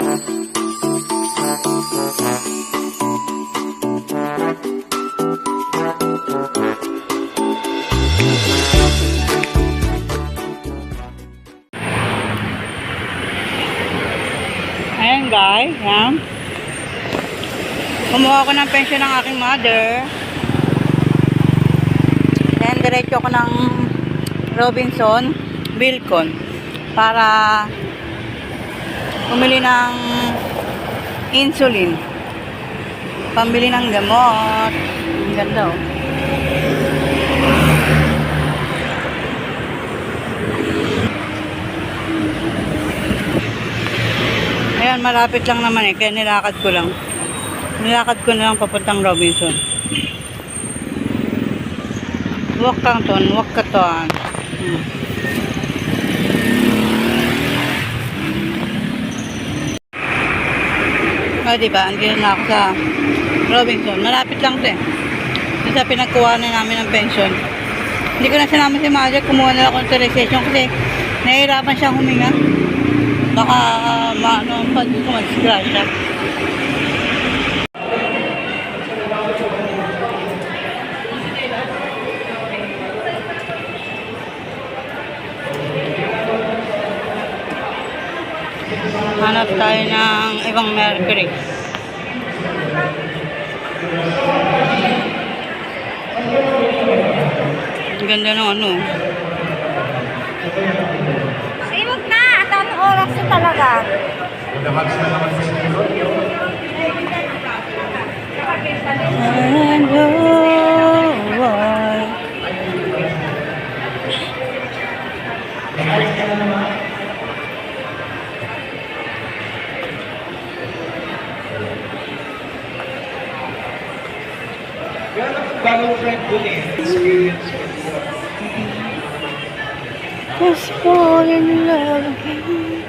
Ayan guys, yan. Kumuha ko ng pension ng aking mother. Then, diretso ko ng Robinson, Bilcon para pumili ng insulin. Pambili ng gamot. Ang ganda oh. Ayan, malapit lang naman eh, kaya nilakad ko lang. Nilakad ko na lang papuntang Robinson. Walk kang ton, walk ka ton. Hmm. Ah, diba? Andito na ako sa Robinson. Malapit lang to eh. Doon sa pinagkuha na namin ng pension. Hindi ko na sinama si Mother, kumuha na ako ng authorization kasi nahihirapan siyang huminga. Baka uh, maano pag kumagsgrasya. Hanap tayo ng ibang mercury. Ang ganda ng ano. Ilog na! At anong oras na talaga? Hello, why? Bagong friend. Experience ko. Just fall in love again.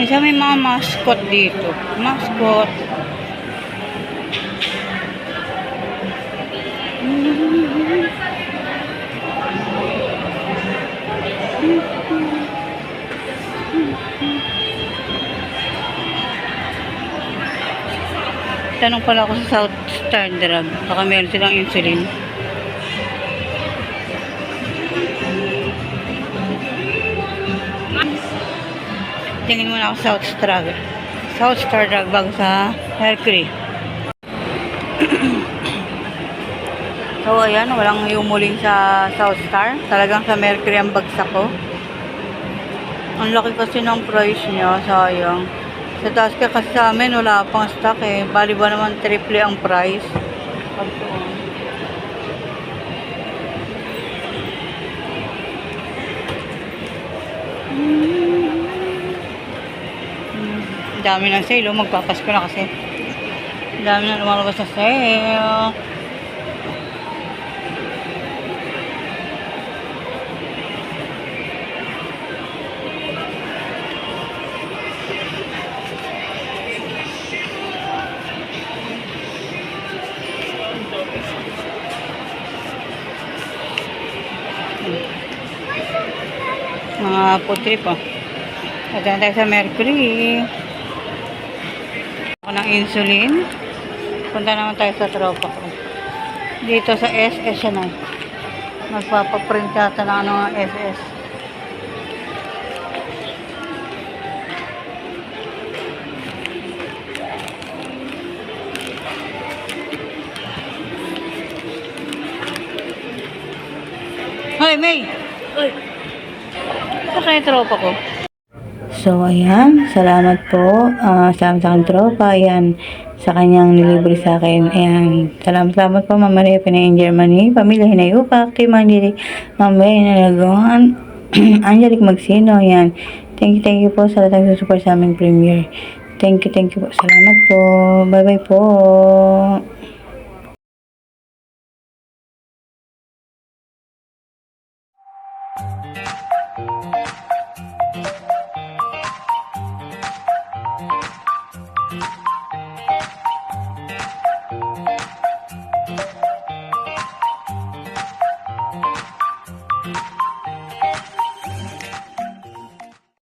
Minsan may mga mascot dito. Mascot. Tanong pala ako sa South Star Drug. Baka meron silang insulin. Tingin muna ako South Star. South Star Drug bago sa Mercury. so, ayan. Walang yumuling sa South Star. Talagang sa Mercury ang bagsak ko. Ang laki kasi ng price niya. Sayang. Sa taas ka kasi sa amin, wala pang stock eh. Bali ba naman triple ang price? Ang dami ng sale, oh. magpapasko na kasi. Ang dami na lumalabas sa sale. Mga food trip, oh. Tayo sa Mercury. Ako ng insulin. Punta naman tayo sa tropa ko. Dito sa SS siya na. Magpapaprint yata ng ano nga SS. Hoy, May! Kaya tropa ko. So, ayan. Salamat po ah, sa sa aking tropa. Ayan. Sa kanyang nilibre sa akin. Ayan. Salamat, salamat po, Mama Maria Pinayin Germany. Pamilya Hinayupa. Kay Manili. Mama Nalagoan. Angelic Magsino. Ayan. Thank you, thank you po sa lahat ng support sa aming premiere. Thank you, thank you po. Salamat po. Bye-bye po.